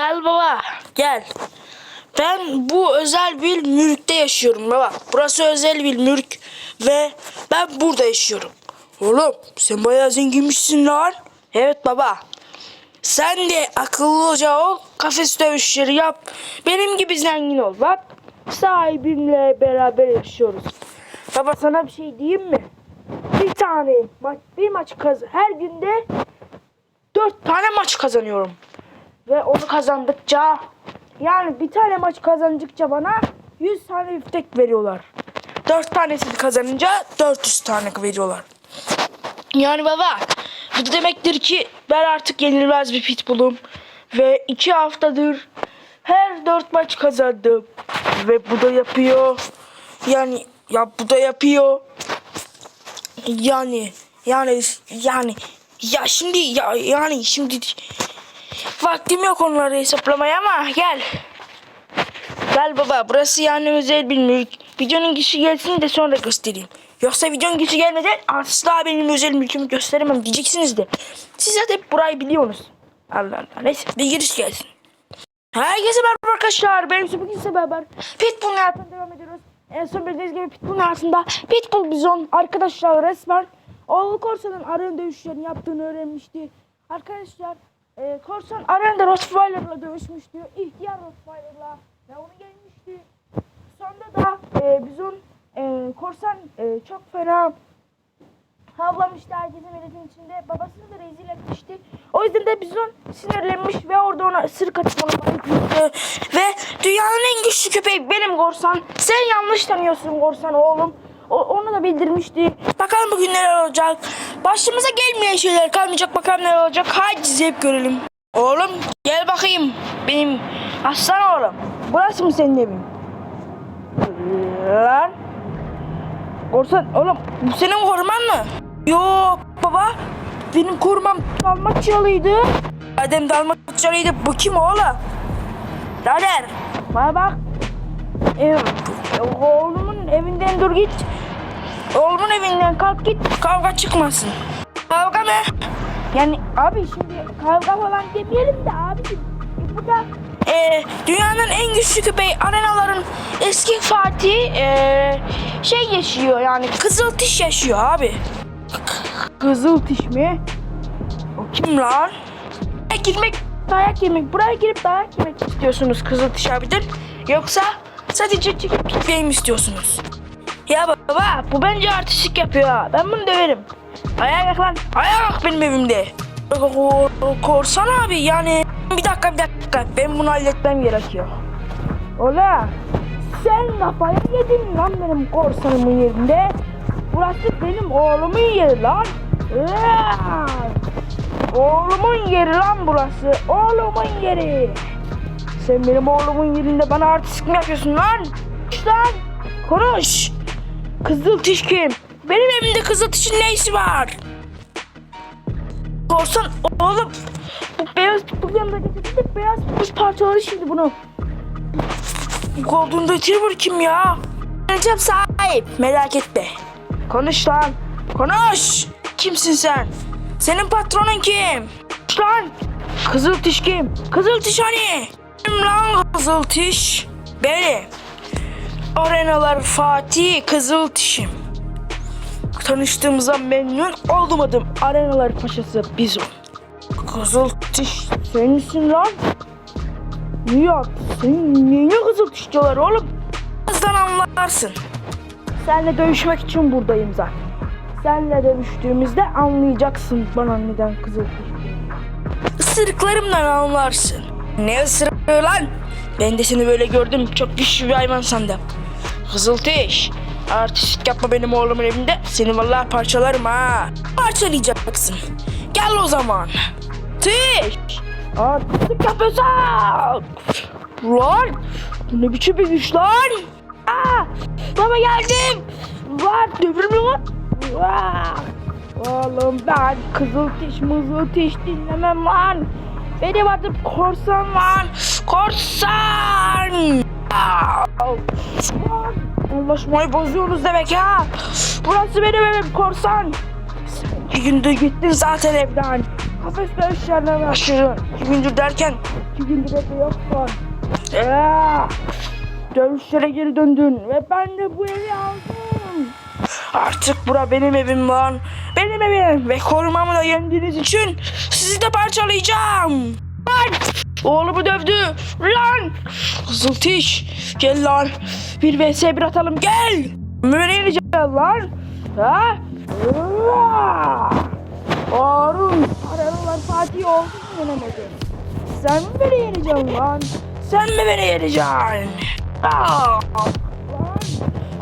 Gel baba gel. Ben bu özel bir mülkte yaşıyorum baba. Burası özel bir mülk ve ben burada yaşıyorum. Oğlum sen bayağı zenginmişsin lan. Evet baba. Sen de akıllıca ol. Kafes dövüşleri yap. Benim gibi zengin ol. Bak sahibimle beraber yaşıyoruz. Baba sana bir şey diyeyim mi? Bir tane maç, bir maç kaz her günde dört tane maç kazanıyorum. Ve onu kazandıkça yani bir tane maç kazandıkça bana 100 tane biftek veriyorlar. 4 tanesini kazanınca 400 tane veriyorlar. Yani baba bu da demektir ki ben artık yenilmez bir pitbullum. Ve 2 haftadır her 4 maç kazandım. Ve bu da yapıyor. Yani ya bu da yapıyor. Yani yani yani ya şimdi ya yani şimdi vaktim yok onları hesaplamaya ama gel. Gel baba burası yani özel bir mülk. Videonun kişi gelsin de sonra göstereyim. Yoksa videonun kişi gelmeden asla benim özel mülkümü gösteremem diyeceksiniz de. Siz zaten burayı biliyorsunuz. Allah Allah neyse bir giriş gelsin. Herkese merhaba arkadaşlar. Benim bugün size beraber Pitbull'un hayatına devam ediyoruz. En son bildiğiniz gibi Pitbull'un hayatında Pitbull Bizon arkadaşlar resmen oğlu Korsan'ın arena dövüşlerini yaptığını öğrenmişti. Arkadaşlar e, Korsan arenada Rottweiler'la dövüşmüştü. İhtiyar Rottweiler'la ve onu yenmişti. Sonra da e, Bizon e, Korsan e, çok fena havlamıştı herkesin milletin içinde. Babasını da rezil etmişti. O yüzden de Bizon sinirlenmiş ve orada ona ısırık atıp onu. Ve dünyanın en güçlü köpeği benim Korsan. Sen yanlış tanıyorsun Korsan oğlum. O, onu da bildirmişti. Bakalım bugün neler olacak. Başımıza gelmeyen şeyler kalmayacak. Bakalım neler olacak. Haydi izleyip görelim. Oğlum gel bakayım. Benim aslan oğlum. Burası mı senin evin? Lan. Korsan oğlum bu senin koruman mı? Yok baba. Benim korumam Dalmaçyalıydı. Adem Dalmaçyalıydı. Bu kim oğlum? Dader. Bana bak. Ev, oğlumun evinden dur git. Oğlumun evinden kalk git. Kavga çıkmasın. Kavga mı? Yani abi şimdi kavga falan demeyelim de abicim. E, Bu da e, dünyanın en güçlü köpeği arenaların eski Fatih e, şey yaşıyor yani Kızıltiş yaşıyor abi. Kızıltiş mi? O kim lan? Buraya girmek, dayak yemek. Buraya girip dayak yemek istiyorsunuz Kızıltiş abiden. Yoksa sadece çıkıp gitmeyi mi istiyorsunuz? Ya baba bu bence artistlik yapıyor. Ben bunu döverim. Ayağa kalk lan. Ayağa kalk benim evimde. Ko- Korsan abi yani. Bir dakika bir dakika. Ben bunu halletmem gerekiyor. Ola. Sen kafayı yedin lan benim korsanımın yerinde. Burası benim oğlumun yeri lan. Aa! Oğlumun yeri lan burası. Oğlumun yeri. Sen benim oğlumun yerinde bana artistlik mi yapıyorsun lan? Konuş lan. Konuş. Kızıl tiş kim? Benim evimde kızıl tişin ne işi var? Korsan oğlum. Bu beyaz bu yanında getirdi beyaz kuş parçaları şimdi bunu. Golden Retriever kim ya? Geleceğim sahip merak etme. Konuş lan. Konuş. Kimsin sen? Senin patronun kim? Konuş lan. Kızıltiş kim? Kızıltiş hani? Kim lan Kızıltiş? Benim. Arenalar Fatih Kızıltiş'im. Tanıştığımıza memnun oldum adım. Arenalar Paşası Bizon. Kızıltiş sensin lan. Ya sen neyine Kızıltiş diyorlar oğlum? Birazdan anlarsın. Seninle dövüşmek için buradayım zaten. Seninle dövüştüğümüzde anlayacaksın bana neden Kızıltiş. Isırıklarımdan anlarsın. Ne ısırığı lan? Ben de seni böyle gördüm. Çok güçlü bir hayvan sandım. Kızılteş. Artistlik yapma benim oğlumun evinde. Seni vallahi parçalarım ha. Parçalayacaksın. Gel o zaman. Teş. Artistlik yapıyorsan. Lan. Bu ne biçim bir güç lan? Aa, baba geldim. Var devrim lan. Oğlum ben kızılteş mızılteş dinlemem lan. Benim adım korsan lan. Korsan. Anlaşmayı bozuyorsunuz demek ha. Burası benim evim korsan. İki günde gittin zaten evden. Kafes dövüşlerine başladın. İki gündür derken iki gündür evde yoksun. Eee, dövüşlere geri döndün ve ben de bu evi aldım. Artık bura benim evim lan. Benim evim ve korumamı da yendiğiniz için sizi de parçalayacağım. Oğlumu dövdü. Lan! Zıltiş. Gel lan. Bir vs bir atalım gel. Böyle yeneceğim lan. Ha? Harun. Aralılar Fatih oldu mu yenemedin? Sen mi beni yeneceksin lan? Sen mi beni yeneceksin? Aa! Lan!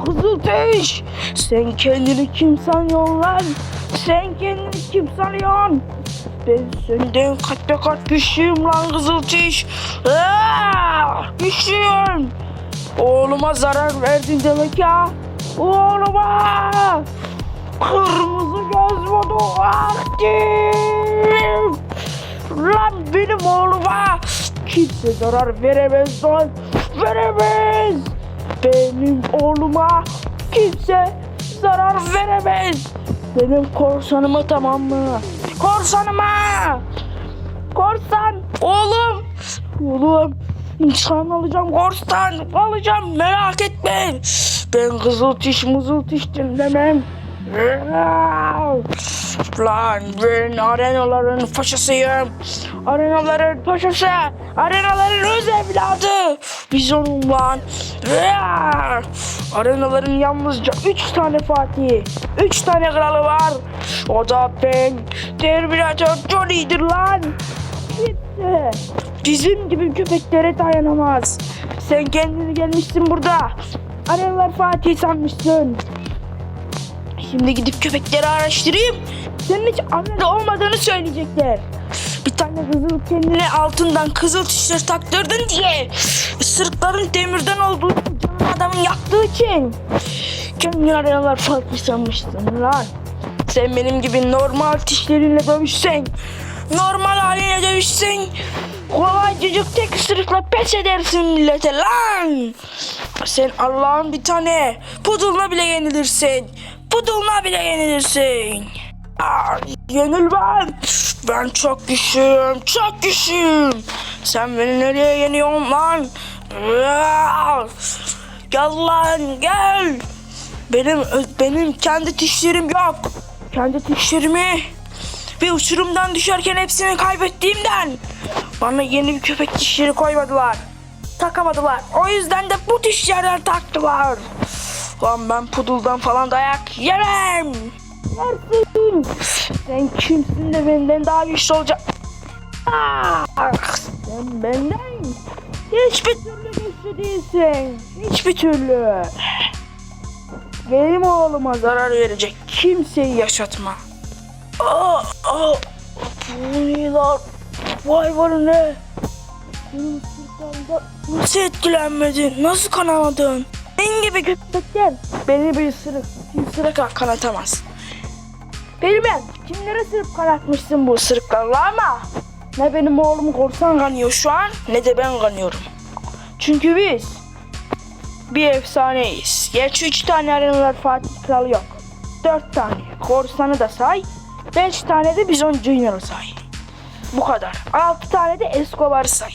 Kızılteş! Sen kendini kim sanıyorsun lan? Sen kendini kim sanıyorsun? Ben senden kat be kat güçlüyüm lan Kızılteş. Aa! Güçlüyüm. Oğluma zarar verdin demek ya. Oğluma! Kırmızı göz modu aktif. Lan benim oğluma kimse zarar veremez lan. Veremez. Benim oğluma kimse zarar veremez. Benim korsanıma tamam mı? Korsanıma! Korsan! Oğlum! Oğlum! İnsan alacağım korsan! Alacağım merak etme! Ben kızıl tiş mızıl tiş dinlemem. Lan ben arenaların paşasıyım. Arenaların paşası. Arenaların öz evladı. Biz onun lan. Arenaların yalnızca üç tane Fatih. Üç tane kralı var. O da ben. Terminator Johnny'dir lan. Gitti. Bizim gibi köpeklere dayanamaz. Sen kendini gelmişsin burada. Arenalar Fatih sanmışsın. Şimdi gidip köpekleri araştırayım. Senin hiç annede olmadığını söyleyecekler. Bir tane kızıl kendine altından kızıl tişört taktırdın diye. Isırıkların demirden olduğu canın adamın yaktığı için. Kendini arayanlar farklı sanmışsın lan. Sen benim gibi normal dişlerinle dövüşsen, normal haline dövüşsen, kolaycıcık tek ısırıkla pes edersin millete lan. Sen Allah'ın bir tane puduluna bile yenilirsin. Puduluna bile yenilirsin. Aa, yenilmem. Ben çok güçlüyüm, çok güçlüyüm. Sen beni nereye yeniyorsun lan? Gel lan gel. Benim benim kendi dişlerim yok. Kendi dişlerimi bir uçurumdan düşerken hepsini kaybettiğimden bana yeni bir köpek dişleri koymadılar. Takamadılar. O yüzden de bu dişlerden taktılar. Lan ben puduldan falan dayak yemem. Yersin. Sen kimsin de benden daha güçlü olacak. Sen benden hiçbir türlü güçlü değilsin. Hiçbir türlü. Benim oğluma zarar verecek kimseyi yaşatma. Aa, aa, bu ne lan? Vay var ne? Nasıl etkilenmedin? Nasıl kanamadın? Benim gibi köpekler beni bir ısırık, bir ısırık kanatamaz. Benim ben kimlere ısırıp kanatmışsın bu ısırıklarla ama ne benim oğlum korsan kanıyor şu an ne de ben kanıyorum. Çünkü biz bir efsaneyiz. Gerçi üç tane arenalar Fatih Kralı yok. Dört tane. Korsanı da say. Beş tane de Bizon Junior'ı say. Bu kadar. Altı tane de Escobar'ı say.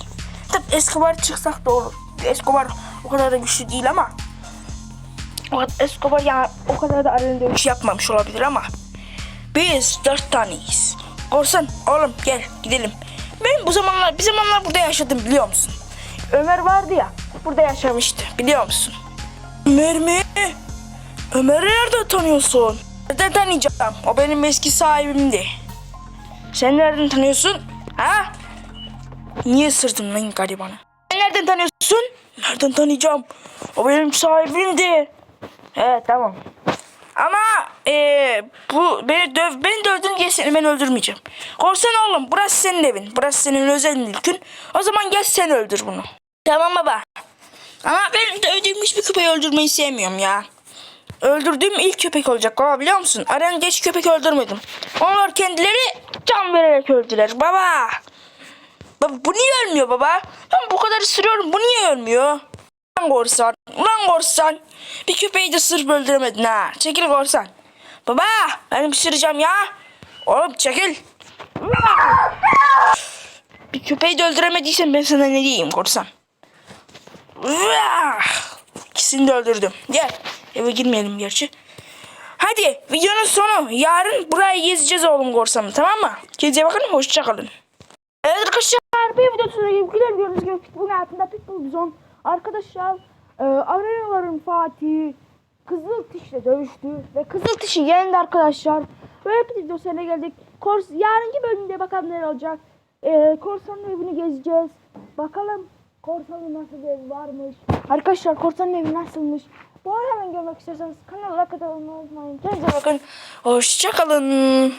Tabi Escobar çıksak da olur. Escobar o kadar da güçlü değil ama. Kadar, Escobar yani o kadar da arena dövüş yapmamış olabilir ama. Biz dört taneyiz. Korsan oğlum gel gidelim. Ben bu zamanlar bir zamanlar burada yaşadım biliyor musun? Ömer vardı ya burada yaşamıştı biliyor musun? Ömer mi? Ömer'i nereden tanıyorsun? Nereden tanıyacağım? O benim eski sahibimdi. Sen nereden tanıyorsun? Ha? Niye ısırdın lan garibanı? Sen nereden tanıyorsun? Nereden tanıyacağım? O benim sahibimdi. Evet tamam. Ama eee bu beni döv beni dövdün diye seni ben öldürmeyeceğim. Korsan oğlum burası senin evin. Burası senin özel mülkün. O zaman gel sen öldür bunu. Tamam baba. Ama ben dövdüğüm hiçbir köpeği öldürmeyi sevmiyorum ya. Öldürdüğüm ilk köpek olacak baba biliyor musun? Aran geç köpek öldürmedim. Onlar kendileri can vererek öldüler baba. Baba bu niye ölmüyor baba? Ben bu kadar ısırıyorum bu niye ölmüyor? Lan korsan, ulan korsan. Bir köpeği de sırf öldüremedin ha. Çekil korsan. Baba, ben ısıracağım ya. Oğlum çekil. Bir köpeği de öldüremediysen ben sana ne diyeyim korsan. İkisini de öldürdüm. Gel. Eve girmeyelim gerçi. Hadi videonun sonu. Yarın burayı gezeceğiz oğlum korsanı tamam mı? Kendinize bakın hoşçakalın. Evet arkadaşlar bir video sonuna gelip gördüğünüz gibi Pitbull'un hayatında Pitbull Bizon. Arkadaşlar e, arenaların Fatih Kızıl Tiş'le dövüştü ve Kızıl Tiş'i yendi arkadaşlar. Ve bir video sonuna geldik. Kors yarınki bölümde bakalım ne olacak. E, Korsan'ın evini gezeceğiz. Bakalım Korsan'ın nasıl bir evi varmış. Arkadaşlar Korsan'ın evi nasılmış. Bu arada hemen görmek istiyorsanız kanala katılmayı unutmayın. Kendinize bakın. Hoşçakalın.